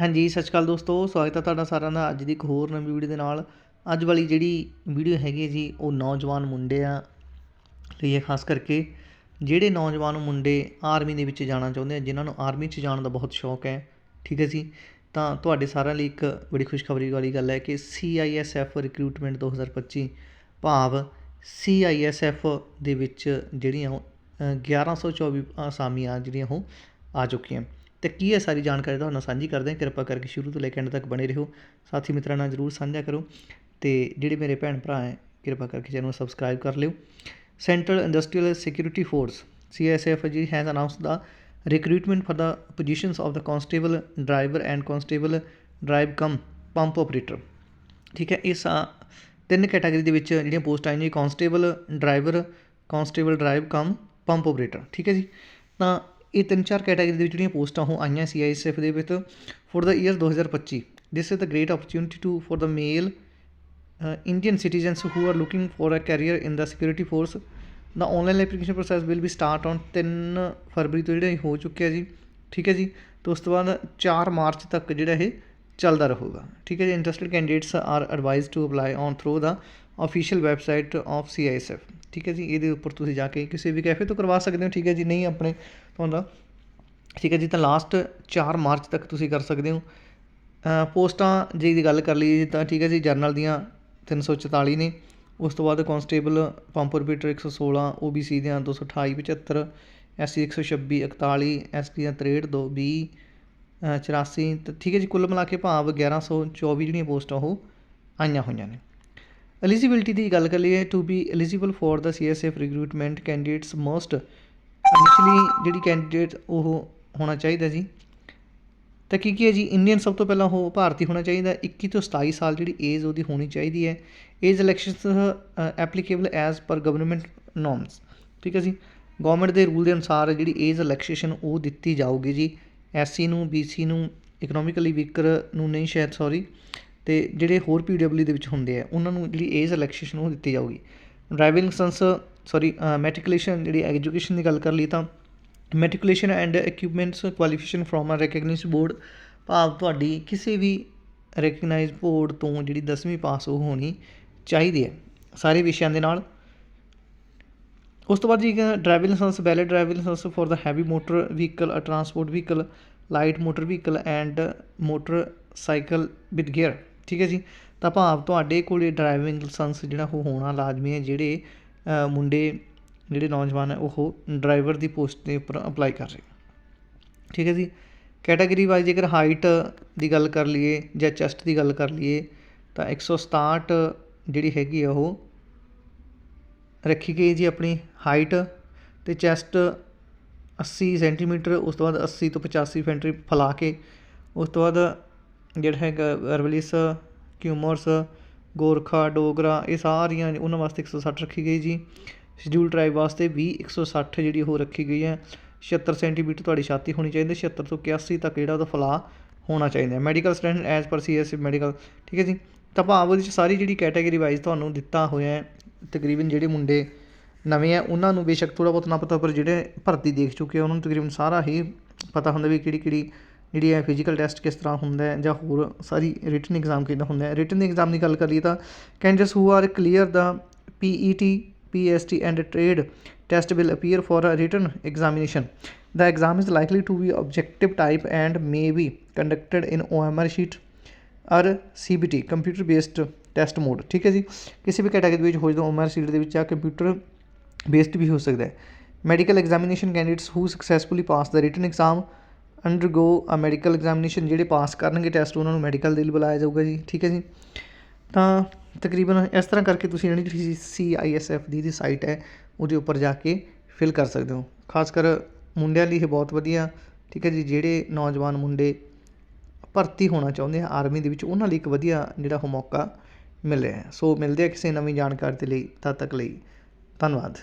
ਹਾਂਜੀ ਸਤਿ ਸ਼੍ਰੀ ਅਕਾਲ ਦੋਸਤੋ ਸਵਾਗਤ ਹੈ ਤੁਹਾਡਾ ਸਾਰਿਆਂ ਦਾ ਅੱਜ ਦੀ ਇੱਕ ਹੋਰ ਨਵੀਂ ਵੀਡੀਓ ਦੇ ਨਾਲ। ਅੱਜ ਵਾਲੀ ਜਿਹੜੀ ਵੀਡੀਓ ਹੈਗੀ ਹੈ ਜੀ ਉਹ ਨੌਜਵਾਨ ਮੁੰਡਿਆਂ ਲਈ ਹੈ ਖਾਸ ਕਰਕੇ ਜਿਹੜੇ ਨੌਜਵਾਨ ਮੁੰਡੇ ਆਰਮੀ ਦੇ ਵਿੱਚ ਜਾਣਾ ਚਾਹੁੰਦੇ ਆ ਜਿਨ੍ਹਾਂ ਨੂੰ ਆਰਮੀ 'ਚ ਜਾਣ ਦਾ ਬਹੁਤ ਸ਼ੌਕ ਹੈ ਠੀਕ ਹੈ ਜੀ? ਤਾਂ ਤੁਹਾਡੇ ਸਾਰਿਆਂ ਲਈ ਇੱਕ ਬੜੀ ਖੁਸ਼ਖਬਰੀ ਵਾਲੀ ਗੱਲ ਹੈ ਕਿ CISF ਰਿਕਰੂਟਮੈਂਟ 2025 ਭਾਵ CISF ਦੇ ਵਿੱਚ ਜਿਹੜੀਆਂ ਉਹ, ਅ, 1124 ਅਸਾਮੀਆਂ ਜਿਹੜੀਆਂ ਉਹ ਆ ਚੁੱਕੀਆਂ। ਅਤੇ ਕੀ ਹੈ ਸਾਰੀ ਜਾਣਕਾਰੀ ਤੁਹਾਨੂੰ ਨਾਲ ਸਾਂਝੀ ਕਰਦੇ ਹਾਂ। ਕਿਰਪਾ ਕਰਕੇ ਸ਼ੁਰੂ ਤੋਂ ਲੈ ਕੇ ਐਂਡ ਤੱਕ ਬਣੇ ਰਹੋ। ਸਾਥੀ ਮਿੱਤਰਾਂ ਨਾਲ ਜਰੂਰ ਸਾਂਝਾ ਕਰੋ। ਅਤੇ ਜਿਹੜੇ ਮੇਰੇ ਭੈਣ ਭਰਾ ਹੈ, ਕਿਰਪਾ ਕਰਕੇ ਚੈਨਲ ਨੂੰ ਸਬਸਕ੍ਰਾਈਬ ਕਰ ਲਿਓ। Central industrial security force CSF ਜੀ has announced the recruitment for the positions of the constable, driver and constable, drive cum pump operator ਠੀਕ ਹੈ, ਇਸ ਆ ਤਿੰਨ ਕੈਟਾਗਰੀ ਦੇ ਵਿੱਚ ਜਿਹੜੀਆਂ ਪੋਸਟਾਂ ਆਈਆਂ ਜੀ constable driver constable drive cum pump operator ਠੀਕ ਹੈ ਜੀ? ਤਾਂ ਇਹ ਤਿੰਨ ਚਾਰ ਕੈਟਾਗਰੀ ਦੇ ਵਿੱਚ ਜਿਹੜੀਆਂ ਪੋਸਟਾਂ ਉਹ ਆਈਆਂ ਸੀ ਆਈਐਸਐਫ ਦੇ ਵਿੱਚ for the year 2025 this is the great opportunity to for the male uh, indian citizens who are looking for a career in the security force the online application process will be start on 3 February ਤੋਂ ਜਿਹੜਾ ਇਹ ਹੋ ਚੁੱਕਿਆ ਜੀ ਠੀਕ ਹੈ ਜੀ ਤੋਂ ਉਸ ਤੋਂ ਬਾਅਦ 4 ਮਾਰਚ ਤੱਕ ਜਿਹੜਾ ਇਹ ਚੱਲਦਾ ਰਹੂਗਾ ਠੀਕ ਹੈ ਜੀ interested candidates are advised to apply on through the official website of CISF ਠੀਕ ਹੈ ਜੀ ਇਹਦੇ ਉੱਪਰ ਤੁਸੀਂ ਜਾ ਕੇ ਕਿਸੇ ਵੀ ਕੈਫੇ ਤੋਂ ਕਰਵਾ ਸਕਦੇ ਹੋ ਠੀਕ ਹੈ ਜੀ ਨਹੀਂ ਆਪਣੇ ਤੁਹਾਡਾ ਠੀਕ ਹੈ ਜੀ ਤਾਂ ਲਾਸਟ 4 ਮਾਰਚ ਤੱਕ ਤੁਸੀਂ ਕਰ ਸਕਦੇ ਹੋ। ਪੋਸਟਾਂ ਜੇ ਦੀ ਗੱਲ ਕਰ ਲਈਏ ਤਾਂ ਠੀਕ ਹੈ ਜੀ ਜਰਨਲ ਦੀਆਂ 344 ਨੇ। ਉਸ ਤੋਂ ਬਾਅਦ ਕਾਂਸਟੇਬਲ ਪੰਪ ਰਿਪੀਟਰ 116 OBC ਦੀਆਂ 228 75 SC 126 41 ST ਦੀਆਂ 63 2 20 ਅ, 84 ਤੇ ਠੀਕ ਹੈ ਜੀ ਕੁੱਲ ਮਿਲਾ ਕੇ ਭਾਵ 1124 ਜਿਹੜੀਆਂ ਪੋਸਟਾਂ ਉਹ ਆਈਆਂ ਹੋਈਆਂ ਨੇ। ਐਲੀਜੀਬਿਲਟੀ ਦੀ ਗੱਲ ਕਰ ਲਈਏ to be eligible for the CSF recruitment candidates most initially ਜਿਹੜੀ ਕੈਂਡੀਡੇਟ ਉਹ ਹੋਣਾ ਚਾਹੀਦਾ ਜੀ। ਤਾਂ ਕੀ ਕੀ ਹੈ ਜੀ? ਇੰਡੀਅਨ ਸਭ ਤੋਂ ਪਹਿਲਾਂ ਉਹ ਭਾਰਤੀ ਹੋਣਾ ਚਾਹੀਦਾ। 21 ਤੋਂ 27 ਸਾਲ ਜਿਹੜੀ ਏਜ ਉਹਦੀ ਹੋਣੀ ਚਾਹੀਦੀ ਹੈ। Age relaxations applicable as per government norms ਠੀਕ ਹੈ ਜੀ? ਗਵਰਨਮੈਂਟ ਦੇ ਰੂਲ ਦੇ ਅਨੁਸਾਰ ਜਿਹੜੀ ਏਜ ਇਲੈਕਸ਼ਨ ਉਹ ਦਿੱਤੀ ਜਾਊਗੀ ਜੀ। ਐਸਸੀ ਨੂੰ ਬੀਸੀ ਨੂੰ ਇਕਨੋਮਿਕਲੀ ਵੀਕਰ ਨੂੰ ਨਹੀਂ, ਸ਼ਾਇਦ ਸੌਰੀ ਅਤੇ ਜਿਹੜੇ ਹੋਰ ਪੀ ਡਬਲਿਊ ਦੇ ਵਿੱਚ ਹੁੰਦੇ ਆ, ਉਹਨਾਂ ਨੂੰ ਜਿਹੜੀ ਏਜ ਇਲੈਕਸ਼ਨ ਉਹ ਦਿੱਤੀ ਜਾਊਗੀ। ਡਰਾਈਵਿੰਗ ਲਾਇਸੈਂਸ ਸੋਰੀ ਮੈਟ੍ਰਿਕੂਲੇਸ਼ਨ ਜਿਹੜੀ ਐਜੂਕੇਸ਼ਨ ਦੀ ਗੱਲ ਕਰ ਲਈ ਤਾਂ matriculation and equipments qualification from a recognised board ਭਾਵ ਤੁਹਾਡੀ ਕਿਸੇ ਵੀ ਰੈਕਗਨਾਈਜ਼ਡ ਬੋਰਡ ਤੋਂ ਜਿਹੜੀ 10ਵੀਂ ਪਾਸ ਉਹ ਹੋਣੀ ਚਾਹੀਦੀ ਹੈ, ਸਾਰੇ ਵਿਸ਼ਿਆਂ ਦੇ ਨਾਲ। ਉਸ ਤੋਂ ਬਾਅਦ ਜੀ driving licence valid driving licence for the heavy motor vehicle uh transport vehicle light motor vehicle and motor cycle with gear ਠੀਕ ਹੈ ਜੀ? ਤਾਂ ਭਾਵ ਤੁਹਾਡੇ ਕੋਲੇ ਡਰਾਈਵਿੰਗ ਲਾਇਸੈਂਸ ਜਿਹੜਾ ਉਹ ਹੋਣਾ ਲਾਜ਼ਮੀ ਹੈ, ਜਿਹੜੇ ਮੁੰਡੇ, ਜਿਹੜੇ ਨੌਜਵਾਨ ਹੈ, ਉਹ ਡਰਾਈਵਰ ਦੀ ਪੋਸਟ ਦੇ ਉੱਪਰ ਅਪਲਾਈ ਕਰ ਰਹੇ ਠੀਕ ਹੈ ਜੀ? ਕੈਟਾਗਰੀ ਵਾਈਜ਼ ਜੇਕਰ ਹਾਈਟ ਦੀ ਗੱਲ ਕਰ ਲਈਏ ਜਾਂ ਚੈਸਟ ਦੀ ਗੱਲ ਕਰ ਲਈਏ, ਤਾਂ 167 ਜਿਹੜੀ ਹੈਗੀ ਆ ਉਹ ਰੱਖੀ ਗਈ ਜੀ ਆਪਣੀ ਹਾਈਟ ਤੇ ਚੈਸਟ 80 ਸੈਂਟੀਮੀਟਰ ਉਸ ਤੋਂ ਬਾਅਦ 80 ਤੋਂ 85 ਫੈਂਟਰੀ ਫਲਾ ਕੇ, ਉਸ ਤੋਂ ਬਾਅਦ ਜਿਹੜਾ ਹੈਗਾ ਅਰਵਲਿਸ, ਕਿਊਮਰਸ, ਗੋਰਖਾ, ਡੋਗਰਾ, ਇਹ ਸਾਰੀਆਂ ਉਹਨਾਂ ਵਾਸਤੇ 160 ਰੱਖੀ ਗਈ ਜੀ। ਸ਼ਡਿਊਲ ਟਰਾਈਬ ਵਾਸਤੇ ਵੀ 160 ਜਿਹੜੀ ਉਹ ਰੱਖੀ ਗਈ ਹੈ। 76 ਸੈਂਟੀਮੀਟਰ ਤੁਹਾਡੀ ਛਾਤੀ ਹੋਣੀ ਚਾਹੀਦੀ 76 ਤੋਂ 81 ਤੱਕ ਜਿਹੜਾ ਉਹਦਾ ਫਲਾ ਹੋਣਾ ਚਾਹੀਦਾ ਮੈਡੀਕਲ ਸਟੈਂਡਰਡ ਐਜ਼ ਪਰ ਸੀਐਸ ਮੈਡੀਕਲ, ਠੀਕ ਹੈ ਜੀ? ਤਾਂ ਭਾਵ ਉਹਦੇ ਵਿੱਚ ਸਾਰੀ ਜਿਹੜੀ ਕੈਟਾਗਰੀ ਵਾਈਜ਼ ਤੁਹਾਨੂੰ ਦਿੱਤਾ ਹੋਇਆ ਹੈ। ਤਕਰੀਬਨ ਜਿਹੜੇ ਮੁੰਡੇ ਨਵੇਂ ਆ ਉਹਨਾਂ ਨੂੰ ਬੇਸ਼ੱਕ ਥੋੜਾ ਬਹੁਤ ਨਾ ਪਤਾ ਪਰ ਜਿਹੜੇ ਭਰਤੀ ਦੇਖ ਚੁੱਕੇ ਆ, ਉਹਨਾਂ ਨੂੰ ਤਕਰੀਬਨ ਸਾਰਾ ਹੀ ਪਤਾ ਹੁੰਦਾ ਵੀ ਕਿਹੜੀ ਕਿਹੜੀ ਜਿਹੜੀ ਹੈ ਫਿਜ਼ੀਕਲ ਟੈਸਟ ਕਿਸ ਤਰ੍ਹਾਂ ਹੁੰਦਾ ਹੈ ਜਾਂ ਹੋਰ ਸਾਰੀ ਰਿਟਨ ਐਗਜ਼ਾਮ ਕਿੱਦਾਂ ਹੁੰਦਾ ਹੈ ਰਿਟਨ ਐਗਜ਼ਾਮ ਦੀ ਗੱਲ ਕਰੀਏ ਤਾਂ candidates who are clear the PET PST and trade test will appear for a written examination. The exam is likely to be objective type and may be conducted in OMR sheet or CBT computer based test mode ਠੀਕ ਹੈ ਜੀ ਕਿਸੇ ਵੀ category ਵਿੱਚ ਹੋ ਜਾਂਦਾ OMR sheet ਦੇ ਵਿੱਚ ਆ ਕੰਪਿਊਟਰ ਬੇਸਡ ਵੀ ਹੋ ਸਕਦਾ ਹੈ medical examination candidates who successfully pass the written exam undergo a medical examination ਜਿਹੜੇ ਪਾਸ ਕਰਨਗੇ ਟੈਸਟ ਉਹਨਾਂ ਨੂੰ ਮੈਡੀਕਲ ਦੇ ਲਈ ਬੁਲਾਇਆ ਜਾਊਗਾ ਜੀ, ਠੀਕ ਹੈ ਜੀ? ਤਾਂ ਤਕਰੀਬਨ ਇਸ ਤਰ੍ਹਾਂ ਕਰਕੇ ਤੁਸੀਂ ਜਿਹੜੀ ਸੀ ਆਈ ਐਸ ਐਫ ਦੀ ਦੀ ਸਾਈਟ ਹੈ, ਉਹਦੇ ਉੱਪਰ ਜਾ ਕੇ ਫਿਲ ਕਰ ਸਕਦੇ ਹੋ। ਖਾਸ ਕਰ ਮੁੰਡਿਆਂ ਲਈ ਇਹ ਬਹੁਤ ਵਧੀਆ, ਠੀਕ ਹੈ ਜੀ, ਜਿਹੜੇ ਨੌਜਵਾਨ ਮੁੰਡੇ ਭਰਤੀ ਹੋਣਾ ਚਾਹੁੰਦੇ ਆ ਆਰਮੀ ਦੇ ਵਿੱਚ, ਉਹਨਾਂ ਲਈ ਇੱਕ ਵਧੀਆ ਜਿਹੜਾ ਉਹ ਮੌਕਾ ਮਿਲ ਰਿਹਾ ਸੋ ਮਿਲਦੇ ਆ ਕਿਸੇ ਨਵੀਂ ਜਾਣਕਾਰੀ ਦੇ ਲਈ, ਤਦ ਤੱਕ ਲਈ, ਧੰਨਵਾਦ।